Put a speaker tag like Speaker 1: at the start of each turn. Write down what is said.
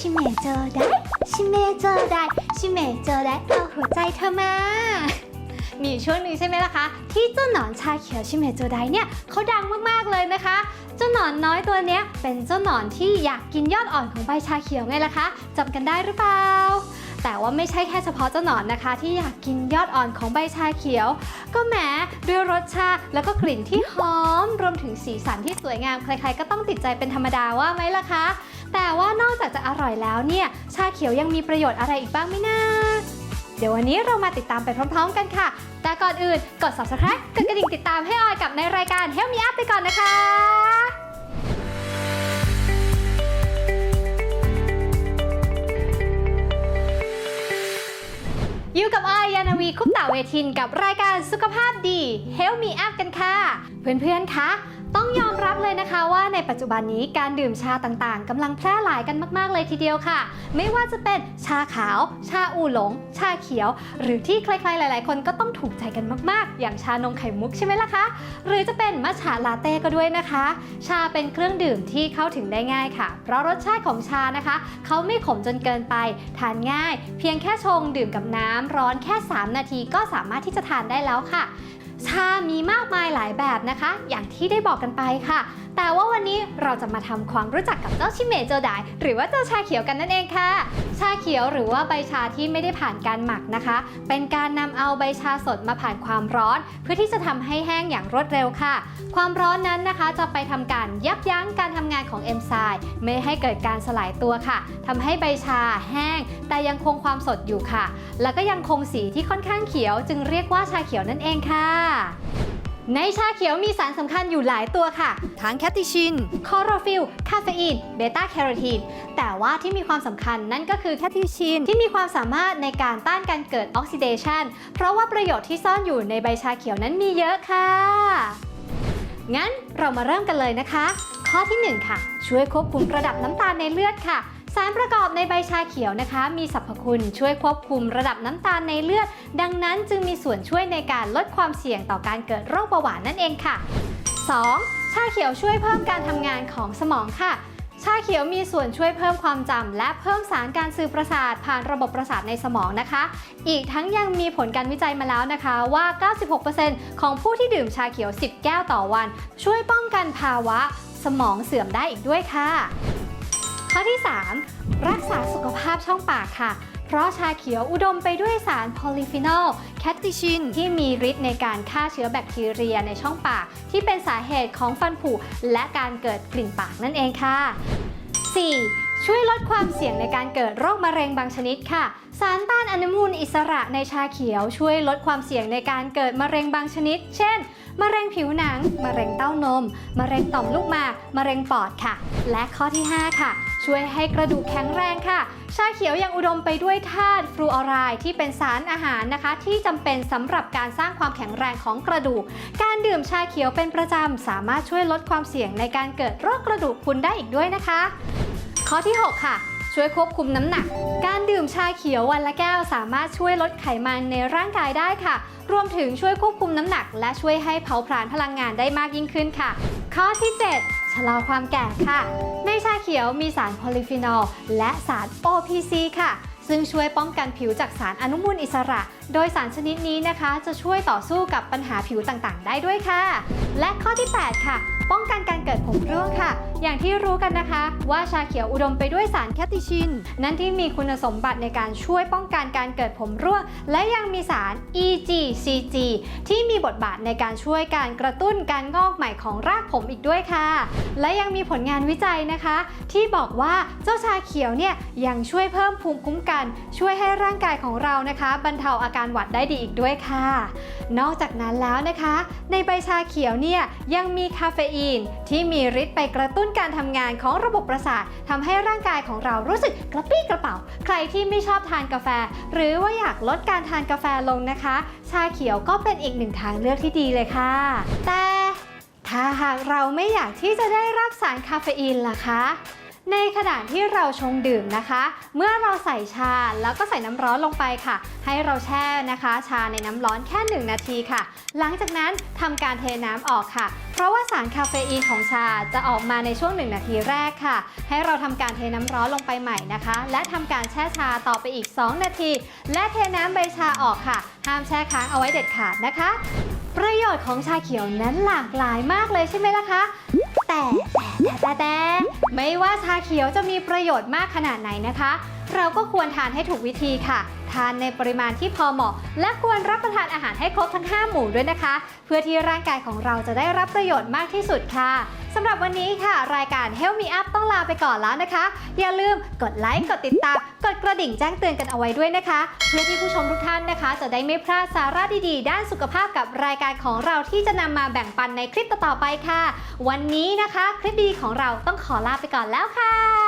Speaker 1: ชิเมจอได้ชิเมจอได้ชิเมจอได้เอาหัวใจเธอมา มีช่วงหนึ่งใช่ไหมล่ะคะ ที่เจ้าหนอนชาเขียวชิเมจอได้เนี่ยเขาดังมากๆเลยนะคะ เจ้าหนอนน้อยตัวเนี้ยเป็นเจ้าหนอนที่อยากกินยอดอ่อนของใบชาเขียวไงล่ะคะจำกันได้หรือเปล่า แต่ว่าไม่ใช่แค่เฉพาะเจ้าหนอนนะคะ ที่อยากกินยอดอ่อนของใบชาเขียว ก็แหมด้วยรสชาติแล้วก็กลิ่นที่หอม รวมถึงสีสันที่สวยงาม ใครๆ ก็ต้องติดใจเป็นธรรมดาว่าไหมล่ะคะ แต่ว่านอกจากจะอร่อยแล้วเนี่ยชาเขียวยังมีประโยชน์อะไรอีกบ้างไหมนะเดี๋ยววันนี้เรามาติดตามไปพร้อม ๆ กันค่ะ แต่ก่อนอื่นกด subscribe กดกระดิ่งติดตามให้ออยกับในรายการ Help Me Up ไปก่อนนะคะ อยู่กับออยยานาวีคุปตาเวทินกับรายการสุขภาพดี Help Me Up กันค่ะ เพื่อนๆ คะ ต้องยอมรับเลย นะคะว่าในปัจจุบันนี้การดื่มชาต่างๆกำลังแพร่หลายกันมาก ๆ เลยทีเดียวค่ะ ไม่ว่าจะเป็นชาขาว ชาอูหลง ชาเขียว หรือที่ใครๆหลาย ๆ คนก็ต้องถูกใจกันมาก ๆ อย่างชานมไข่มุกใช่ไหมล่ะคะ หรือจะเป็นมัทฉะลาเต้ก็ด้วยนะคะ ชาเป็นเครื่องดื่มที่เข้าถึงได้ง่ายค่ะ เพราะรสชาติของชานะคะเขาไม่ขมจนเกินไป ทานง่าย เพียงแค่ชงดื่มกับน้ำร้อนแค่ 3 นาทีก็สามารถที่จะทานได้แล้วค่ะ ชามีมากมายหลายแบบนะคะ อย่างที่ได้บอกกันไปค่ะ แต่ว่าวันนี้เราจะมาทำความรู้จักกับเจ้าชิเมโจไดหรือว่าเจ้าชาเขียวกันนั่นเองค่ะ ชาเขียวหรือว่าใบชาที่ไม่ได้ผ่านการหมักนะคะ เป็นการนำเอาใบชาสดมาผ่านความร้อน เพื่อที่จะทำให้แห้งอย่างรวดเร็วค่ะ ความร้อนนั้นนะคะจะไปทำการยับยั้งการทำงานของเอนไซม์ไม่ให้เกิดการสลายตัวค่ะทำให้ใบชาแห้ง แต่ยังคงความสดอยู่ค่ะ แล้วก็ยังคงสีที่ค่อนข้างเขียว จึงเรียกว่าชาเขียวนั่นเองค่ะ ในชาเขียวมีสารสำคัญอยู่หลายตัวค่ะ ทั้งแคติชินคลอโรฟิลคาเฟอีน เบต้าแคโรทีน แต่ว่าที่มีความสำคัญนั่นก็คือแคติชิน ที่มีความสามารถในการต้านการเกิดออกซิเดชัน เพราะว่าประโยชน์ที่ซ่อนอยู่ในใบชาเขียวนั้นมีเยอะค่ะ งั้นเรามาเริ่มกันเลยนะคะ ข้อที่ 1 ค่ะ ช่วยควบคุมระดับน้ำตาลในเลือดค่ะ สารประกอบในใบชาเขียวนะคะ มีสรรพคุณช่วยควบคุมระดับน้ำตาลในเลือด ดังนั้นจึงมีส่วนช่วยในการลดความเสี่ยงต่อการเกิดโรคเบาหวานนั่นเองค่ะ 2. ชาเขียวช่วยเพิ่มการทำงานของสมองค่ะชาเขียวมีส่วนช่วยเพิ่มความจำและเพิ่มสารการสื่อประสาทผ่านระบบประสาทในสมองนะคะ อีกทั้งยังมีผลการวิจัยมาแล้วนะคะว่า 96%ของผู้ที่ดื่มชาเขียว 10 แก้วต่อวัน ช่วยป้องกันภาวะ สมองเสื่อมได้อีกด้วยค่ะ ข้อที่ 3 รักษาสุขภาพช่องปากค่ะ เพราะชาเขียวอุดมไปด้วยสารโพลีฟีนอลแคตติชินที่มีฤทธิ์ในการฆ่าเชื้อแบคทีเรียในช่องปาก ที่เป็นสาเหตุของฟันผุและการเกิดกลิ่นปากนั่นเองค่ะ 4. ช่วยลดความเสี่ยงในการเกิดโรคมะเร็งบางชนิดค่ะ สารต้านอนุมูลอิสระในชาเขียวช่วยลดความเสี่ยงในการเกิดมะเร็งบางชนิด เช่น มะเร็งผิวหนัง มะเร็งเต้านม มะเร็งต่อมลูกหมาก มะเร็งปอดค่ะ และข้อที่ 5 ค่ะ ช่วยให้กระดูกแข็งแรงค่ะ ชาเขียวยังอุดมไปด้วยธาตุฟลูออไรด์ที่เป็นสารอาหารนะคะ ที่จำเป็นสำหรับการสร้างความแข็งแรงของกระดูก การดื่มชาเขียวเป็นประจำสามารถช่วยลดความเสี่ยงในการเกิดโรคกระดูกพรุนได้อีกด้วยนะคะ ข้อที่ 6 ค่ะช่วยควบคุมน้ำหนัก การดื่มชาเขียววันละแก้วสามารถช่วยลดไขมันในร่างกายได้ค่ะ รวมถึงช่วยควบคุมน้ำหนัก และช่วยให้เผาผลาญพลังงานได้มากยิ่งขึ้นค่ะ ข้อที่ 7 ชะลอความแก่ค่ะ ในชาเขียวมีสารโพลิฟีนอลและสาร OPC ค่ะ ซึ่งช่วยป้องกันผิวจากสารอนุมูลอิสระ โดยสารชนิดนี้นะคะจะช่วยต่อสู้กับปัญหาผิวต่างๆ ได้ด้วยค่ะ และข้อที่ 8 ค่ะ ป้องกันการเกิดผมร่วงค่ะ อย่างที่รู้กันนะคะ ว่าชาเขียวอุดมไปด้วยสารแคตติชิน นั้นที่มีคุณสมบัติในการช่วยป้องกันการเกิดผมร่วง และยังมีสาร EGCG ที่มีบทบาทในการช่วยการกระตุ้นการงอกใหม่ของรากผมอีกด้วยค่ะ และยังมีผลงานวิจัยนะคะ ที่บอกว่าเจ้าชาเขียวเนี่ยยังช่วยเพิ่มภูมิคุ้มกัน ช่วยให้ร่างกายของเรานะคะ บรรเทาอาการหวัดได้ดีอีกด้วยค่ะ นอกจากนั้นแล้วนะคะ ในใบชาเขียวเนี่ยยังมีคาเฟอีน ที่มีฤทธิ์ไปกระตุ้นการทำงานของระบบประสาททำให้ร่างกายของเรารู้สึกกระปรี้กระเป๋า ใครที่ไม่ชอบทานกาแฟ หรือว่าอยากลดการทานกาแฟลงนะคะ ชาเขียวก็เป็นอีกหนึ่งทางเลือกที่ดีเลยค่ะ แต่ถ้าหากเราไม่อยากที่จะได้รับสารคาเฟอีนล่ะคะ ในขณะที่เราชงดื่มนะคะ เมื่อเราใส่ชาแล้วก็ใส่น้ำร้อนลงไปค่ะ ให้เราแช่นะคะ ชาในน้ำร้อนแค่ 1 นาทีค่ะ หลังจากนั้นทำการเทน้ำออกค่ะ เพราะว่าสารคาเฟอีนของชาจะออกมาในช่วง 1 นาทีแรกค่ะ ให้เราทำการเทน้ำร้อนลงไปใหม่นะคะ และทำการแช่ชาต่อไปอีก 2 นาที และเทน้ำใบชาออกค่ะ ห้ามแช่ค้างเอาไว้เด็ดขาดนะคะ ประโยชน์ของชาเขียวนั้นหลากหลายมากเลยใช่ไหมล่ะคะ แต่แต่แต่แต่ ไม่ว่าชาเขียวจะมีประโยชน์มากขนาดไหนนะคะ เราก็ควรทานให้ถูกวิธีค่ะ ทานในปริมาณที่พอเหมาะ และควรรับประทานอาหารให้ครบทั้ง 5 หมู่ด้วยนะคะ เพื่อที่ร่างกายของเราจะได้รับประโยชน์มากที่สุดค่ะ สำหรับวันนี้ค่ะ รายการ Help Me Up ต้องลาไปก่อนแล้วนะคะ อย่าลืมกดไลค์ กดติดตาม กดกระดิ่งแจ้งเตือนกันเอาไว้ด้วยนะคะ เพื่อที่ผู้ชมทุกท่านนะคะ จะได้ไม่พลาดสาระดีๆ ด้านสุขภาพกับรายการของเราที่จะนำมาแบ่งปันในคลิปต่อๆไปค่ะ วันนี้นะคะ คลิปดีของเราต้องขอลาไปก่อนแล้วค่ะ